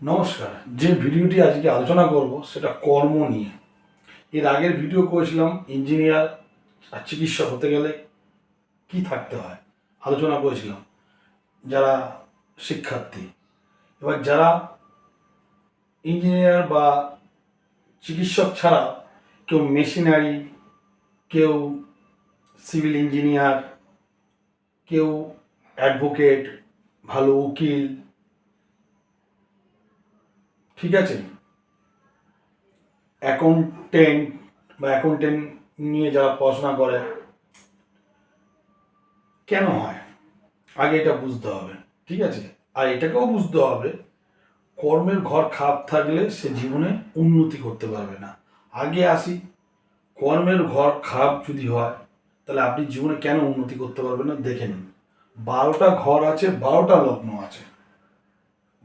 নমস্কার। যে ভিডিওটি আজকে আলোচনা করব সেটা কর্ম নিয়ে। এর আগের ভিডিও করেছিলাম, ইঞ্জিনিয়ার আর চিকিৎসক হতে গেলে কি থাকতে হয়, আলোচনা করেছিলাম, যারা শিক্ষার্থী। এবার যারা ইঞ্জিনিয়ার বা চিকিৎসক ছাড়া কেউ মেশিনারি, কেউ সিভিল ইঞ্জিনিয়ার, কেউ অ্যাডভোকেট, ভালো উকিল ঠিক আছে? অ্যাকাউন্টেন্ট বা অ্যাকাউন্টেন্ট নিয়ে যারা পড়াশোনা করে, কেন হয়? আগে এটা বুঝতে হবে, ঠিক আছে? আর এটাকেও বুঝতে হবে, কর্মের ঘর খাপ থাকলে সে জীবনে উন্নতি করতে পারবে না। আগে আসি, কর্মের ঘর খাপ যদি হয়, তাহলে আপনি জীবনে কেন উন্নতি করতে পারবেন না দেখে নিন। বারোটা ঘর আছে, বারোটা লগ্ন আছে।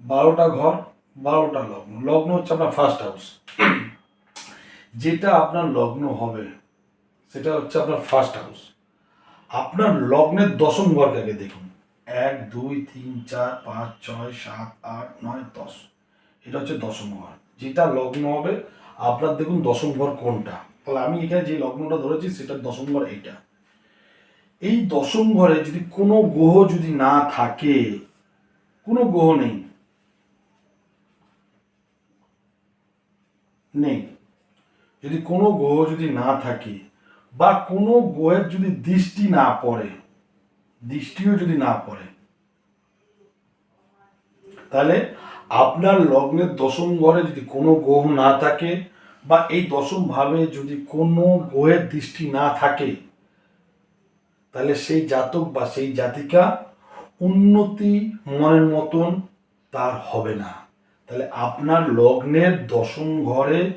বারোটা ঘর বারোটা লগ্ন। লগ্ন হচ্ছে আপনার ফার্স্ট হাউস যেটা আপনার লগ্ন হবে, সেটা হচ্ছে আপনার ফার্স্ট হাউস আপনার লগ্নের দশম ঘরটাকে দেখুন। এক, দুই, তিন, চার, পাঁচ, ছয়, সাত, আট, নয়, দশ। এটা হচ্ছে দশম ঘর। যেটা লগ্ন হবে, আপনার দেখুন দশম ঘর কোনটা। তাহলে আমি এখানে যে লগ্নটা ধরেছি, সেটা দশম ঘর এইটা। এই দশম ঘরে যদি কোনো গ্রহ যদি না থাকে, কোনো গ্রহ নেই নেই। যদি কোনো গ্রহ যদি না থাকে বা কোনো গ্রহের যদি দৃষ্টি না পড়ে, দৃষ্টিও যদি না পড়ে, তাহলে আপনার লগ্নের দশম ঘরে যদি কোনো গ্রহ না থাকে বা এই দশম ভাবে যদি কোনো গ্রহের দৃষ্টি না থাকে, তাহলে সেই জাতক বা সেই জাতিকা উন্নতি মনের মতন তার হবে না। তাহলে আপনার লগ্নের দশম ঘরে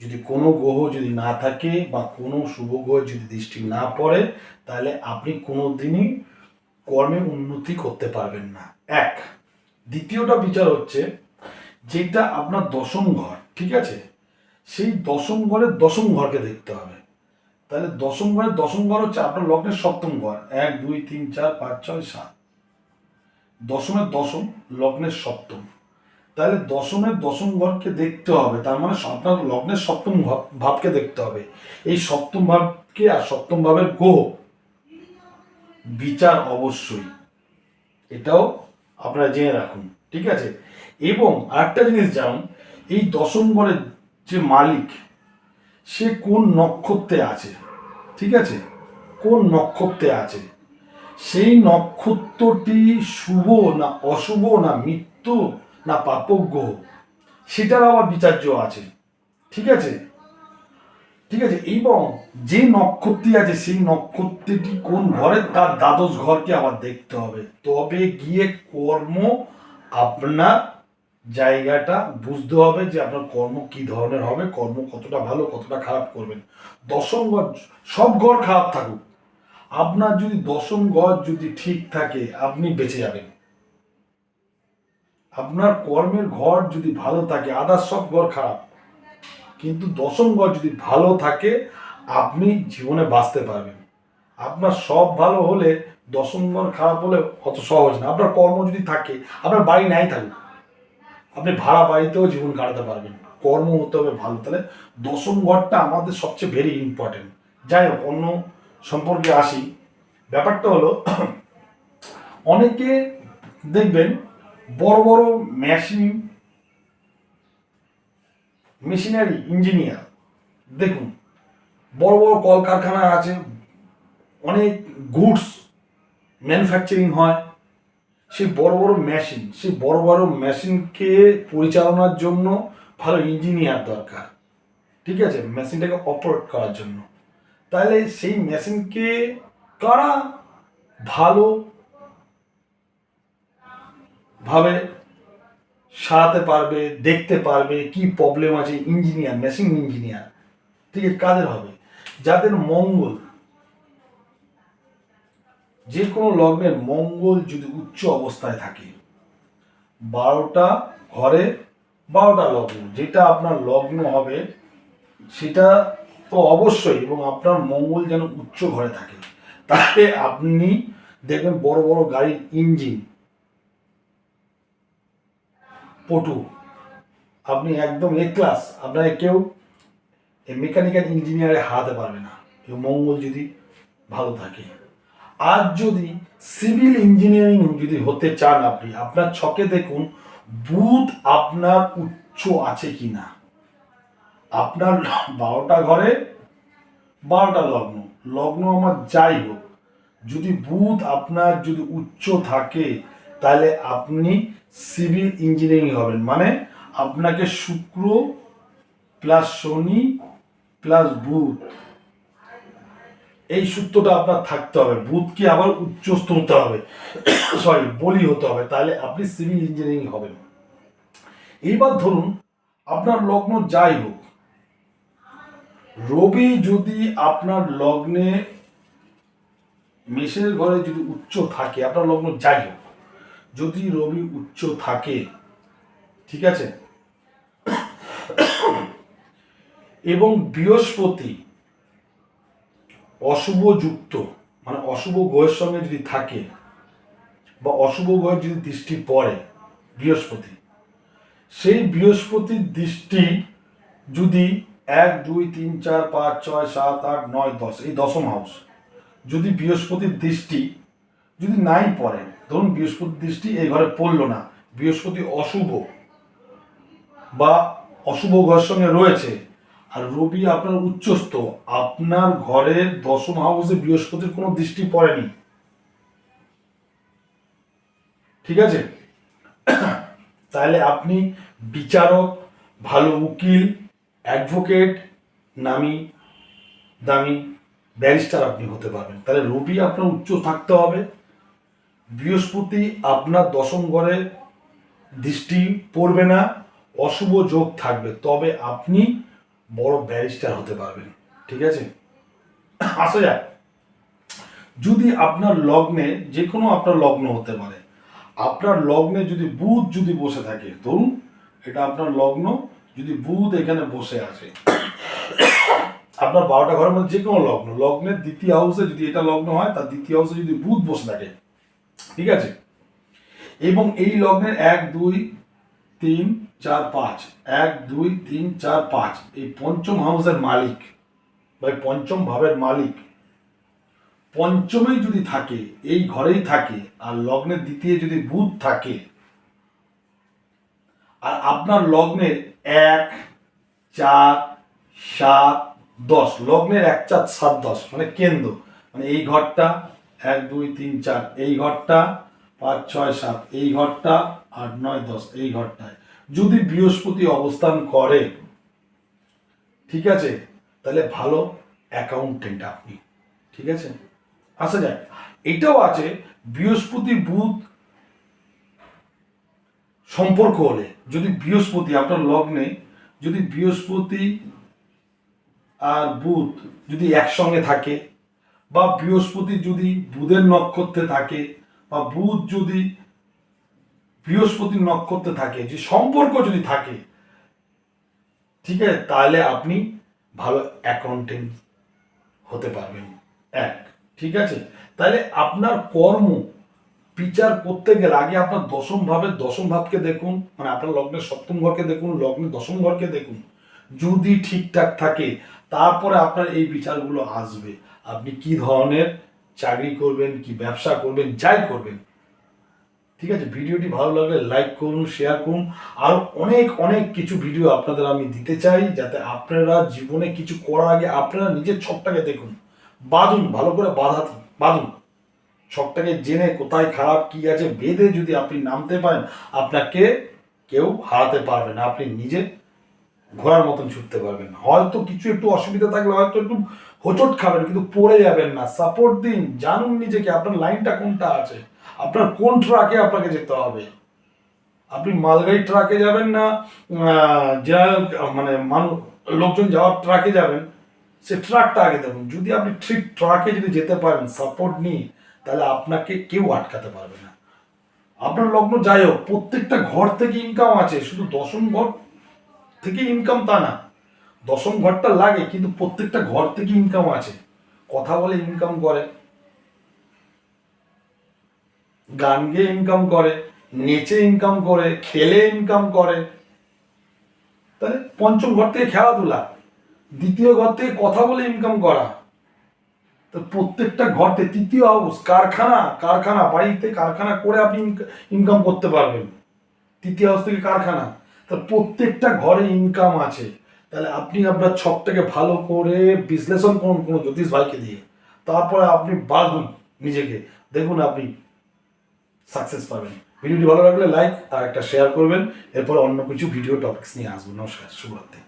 যদি কোনো গ্রহ যদি না থাকে বা কোনো শুভ গ্রহ যদি দৃষ্টি না পড়ে, তাহলে আপনি কোনো দিনই কর্মে উন্নতি করতে পারবেন না। এক। দ্বিতীয়টা বিচার হচ্ছে যেটা আপনার দশম ঘর, ঠিক আছে? সেই দশম ঘরের দশম ঘরকে দেখতে হবে। তাহলে দশম ঘরের দশম ঘর হচ্ছে আপনার লগ্নের সপ্তম ঘর। এক, দুই, তিন, চার, পাঁচ, ছয়, সাত। দশমের দশম, লগ্নের সপ্তম। তাহলে দশমের দশম ঘরকে দেখতে হবে। তার মানে আপনার লগ্নের সপ্তম ভাব- ভাবকে দেখতে হবে। এই সপ্তম ভাবকে আর সপ্তম ভাবের গ্রহ, বিচার অবশ্যই। এটাও আপনারা জেনে রাখুন, ঠিক আছে? এবং আরেকটা জিনিস জানুন, এই দশম ঘরের যে মালিক, সে কোন নক্ষত্রে আছে? ঠিক আছে? কোন নক্ষত্রে আছে? সেই নক্ষত্রটি শুভ না অশুভ না মৃত্যু না গ্রহ সেটার আবার বিচার্য আছে। ঠিক আছে? ঠিক আছে? এবং যে নক্ষত্রটি আছে, সেই নক্ষত্রটি কোন ঘরে তার দ্বাদশ ঘরকে আবার দেখতে হবে। তবে গিয়ে কর্ম আপনার জায়গাটা বুঝতে হবে যে আপনার কর্ম কি ধরনের হবে, কর্ম কতটা ভালো, কতটা খারাপ করবেন। দশম ঘর, সব ঘর খারাপ থাকুক। আপনার যদি দশম ঘর যদি ঠিক থাকে, আপনি বেঁচে যাবেন। আপনার কর্মের ঘর যদি ভালো থাকে, আদার সব ঘর খারাপ। কিন্তু দশম ঘর যদি ভালো থাকে, আপনি জীবনে বাঁচতে পারবেন। আপনার সব ভালো হলে দশম ঘর খারাপ হলে অত সহজ না। আপনার কর্ম যদি থাকে, আপনার বাড়ি নাই থাকুক আপনি ভাড়া বাড়িতেও জীবন কাটাতে পারবেন। কর্ম হতে হবে ভালো। তাহলে দশম ঘরটা আমাদের সবচেয়ে ভেরি ইম্পর্টেন্ট যাই হোক, অন্য সম্পর্কে আসি। ব্যাপারটা হলো, অনেকে দেখবেন বড় বড় মেশিন মেশিনারি ইঞ্জিনিয়ার দেখুন, বড় বড় কলকারখানা আছে, অনেক গুডস ম্যানুফ্যাকচারিং হয়। সেই বড় বড় মেশিন সেই বড় বড় মেশিনকে পরিচালনার জন্য ভালো ইঞ্জিনিয়ার দরকার। ঠিক আছে? মেশিনটাকে অপারেট করার জন্য। তাহলে সেই মেশিনকে কারা ভালো ভাবে, সারাতে পারবে, দেখতে পারবে কি প্রবলেম আছে ইঞ্জিনিয়ার মেশিন ইঞ্জিনিয়ার ঠিক আছে, কাদের হবে? যাদের মঙ্গল, যে কোনো লগ্নের মঙ্গল যদি উচ্চ অবস্থায় থাকে, বারোটা ঘরে বারোটা লগ্ন, যেটা আপনার লগ্ন হবে, সেটা তো অবশ্যই এবং আপনার মঙ্গল যেন উচ্চ ঘরে থাকে। তাহলে আপনি দেখবেন বড় বড় গাড়ির ইঞ্জিন পটু। আপনি একদম এ ক্লাস আপনাকে কেউ মেকানিক্যাল ইঞ্জিনিয়ারে হারাতে পারবে না। মঙ্গল যদি ভালো থাকে। আর যদি সিভিল ইঞ্জিনিয়ারিং যদি হতে চান আপনি, আপনার ছকে দেখুন বুধ আপনার উচ্চ আছে কি না আপনার বারোটা ঘরে বারোটা লগ্ন। লগ্ন আমার যাই হোক, যদি বুধ আপনার যদি উচ্চ থাকে তাহলে আপনি সিভিল ইঞ্জিনিয়ারিং হবেন। মানে আপনাকে শুক্র প্লাস শনি প্লাস বুধ। এই সূত্রটা আপনার থাকতে হবে। বুধকে আবার উচ্চস্থ হতে হবে? সরি বলি হতে হবে। তাহলে আপনি সিভিল ইঞ্জিনিয়ারিং হবেন। এইবার ধরুন আপনার লগ্ন যাই হোক। রবি যদি আপনার লগ্নে মেষের ঘরে যদি উচ্চ থাকে, আপনার লগ্ন যাই হোক যদি রবি উচ্চ থাকে, ঠিক আছে? এবং বৃহস্পতি অশুভ যুক্ত মানে অশুভ গ্রহের সঙ্গে যদি থাকে বা অশুভ গ্রহের যদি দৃষ্টি পড়ে বৃহস্পতি, সেই বৃহস্পতির দৃষ্টি যদি এক, দুই, তিন, চার, পাঁচ, ছয়, সাত, আট, নয়, দশ, এই দশম হাউস যদি বৃহস্পতির দৃষ্টি যদি নাই পড়ে, ধরুন বৃহস্পতি দৃষ্টি এই ঘরে পড়ল না, বৃহস্পতি অশুভ বা অশুভ ঘরের সঙ্গে রয়েছে, আর রবি আপনার উচ্চস্থ, আপনার ঘরের দশম হাউসে বৃহস্পতির কোনো দৃষ্টি পড়েনি। ঠিক আছে? তাহলে আপনি বিচারক, ভালো উকিল, অ্যাডভোকেট নামি দামি ব্যারিস্টার আপনি হতে পারবেন। তাহলে রবি আপনার উচ্চ থাকতে হবে। বৃহস্পতি আপনার দশম ঘরে দৃষ্টি পড়বে না, অশুভ যোগ থাকবে, তবে আপনি বড় ব্যারিস্টার হতে পারবেন, ঠিক আছে? আসা যাক, যদি আপনার লগ্নে যে কোনো আপনার লগ্ন হতে পারে, আপনার লগ্নে যদি বুধ যদি বসে থাকে, ধরুন এটা আপনার লগ্ন, যদি বুধ এখানে বসে আছে, আপনার বারোটা ঘরের মধ্যে যে কোনো লগ্ন, লগ্নের দ্বিতীয় হাউসে যদি এটা লগ্ন হয়, তার দ্বিতীয় হাউসে যদি বুধ বসে থাকে ঠিক আছে? এবং এই লগ্নের এক, দুই, তিন, চার, পাঁচ। এক, দুই, তিন, চার, পাঁচ। এই পঞ্চম হাউসের মালিক বা পঞ্চম ভাবের মালিক পঞ্চমেই যদি থাকে, এই ঘরেই থাকে, আর লগ্নের দ্বিতীয় যদি বুধ থাকে, আর আপনার লগ্নের এক, চার, সাত, দশ। লগ্নের এক, চার, সাত, দশ। মানে কেন্দ্র। মানে এই ঘরটা এক, দুই, তিন, চার। এই ঘরটা পাঁচ, ছয়, সাত। এই ঘরটা আট, নয়, দশ। এই ঘরটায়। যদি বৃহস্পতি অবস্থান করে, ঠিক আছে? তাহলে ভালো অ্যাকাউন্টেন্ট আপনি। ঠিক আছে? আসা যায় এটাও আছে, বৃহস্পতি বুধ সম্পর্ক হলে, যদি বৃহস্পতি, আপনার লগ্নে, যদি বৃহস্পতি আর বুধ যদি একসঙ্গে থাকে বা বৃহস্পতি যদি বুধের নক্ষত্রে থাকে বা বুধ যদি বৃহস্পতির নক্ষত্রে থাকে, যে সম্পর্ক যদি থাকে, ঠিক আছে, তাহলে আপনি ভালো অ্যাকাউন্টেন্ট হতে পারবেন। এক, ঠিক আছে? তাহলে আপনার কর্ম বিচার করতে গেলে আগে আপনার দশম ভাবের দশম ভাবকে দেখুন মানে আপনার লগ্নের সপ্তম ঘরকে দেখুন, লগ্নের দশম ঘরকে দেখুন। যদি ঠিকঠাক থাকে, তারপরে আপনার এই বিচারগুলো আসবে। আপনি কি ধরনের চাকরি করবেন, কি ব্যবসা করবেন, যাই করবেন। ঠিক আছে, ভিডিওটি ভালো লাগলে লাইক করুন শেয়ার করুন। আর অনেক অনেক কিছু ভিডিও আপনাদের আমি দিতে চাই, যাতে আপনারা জীবনে কিছু করার আগে আপনারা নিজের ছকটাকে দেখুন। বাঁধুন, ভালো করে বাধা, বাঁধুন। ছকটাকে জেনে কোথায় খারাপ, কি আছে, বেঁধে যদি আপনি নামতে পারেন, আপনাকে কেউ হারাতে পারবে না। আপনি নিজে ঘোড়ার মতন ছুটতে পারবেন হয়তো কিছু একটু অসুবিধা থাকলে হয়তো একটু হোচট খাবেন, কিন্তু পড়ে যাবেন না। সাপোর্ট দিন, জানুন নিজেকে, আপনার লাইনটা কোনটা আছে? আপনার কোন ট্রাকে আপনাকে যেতে হবে? আপনি মালগাড়ি ট্রাকে যাবেন না জেনারেল মানে মানুষ লোকজন যাওয়ার ট্রাকে যাবেন, সে ট্রাকটা আগে দেখুন। যদি আপনি ঠিক ট্রাকে যদি যেতে পারেন সাপোর্ট নিয়ে, তাহলে আপনাকে কেউ আটকাতে পারবে না। আপনার লগ্ন যাই হোক, প্রত্যেকটা ঘর থেকে ইনকাম আছে, শুধু দশম ঘর থেকে ইনকাম তা না। দশম ঘরটা লাগে, কিন্তু প্রত্যেকটা ঘর থেকে ইনকাম আছে। কথা বলে ইনকাম করে। গান গেয়ে ইনকাম করে, নেচে ইনকাম করে, খেলে ইনকাম করে। তাহলে পঞ্চম ঘর থেকে খেলাধুলা। দ্বিতীয় ঘর থেকে কথা বলে ইনকাম করা। তো প্রত্যেকটা ঘরতে তৃতীয় হাউস কারখানা কারখানা, বাড়িতে কারখানা করে আপনি ইনকাম করতে পারবেন। তৃতীয় হাউস থেকে কারখানা। তা প্রত্যেকটা ঘরে ইনকাম আছে। তাহলে আপনি আপনার ছকটাকে ভালো করে বিশ্লেষণ করুন কোনো জ্যোতিষ ভাইকে দিয়ে। তারপরে আপনি বাঁধুন নিজেকে। দেখুন আপনি সাকসেস পাবেন। ভিডিওটি ভালো লাগলে লাইক আর একটা শেয়ার করবেন। এরপর অন্য কিছু ভিডিও টপিক্স নিয়ে আসব। নমস্কার, শুভরাত্রি।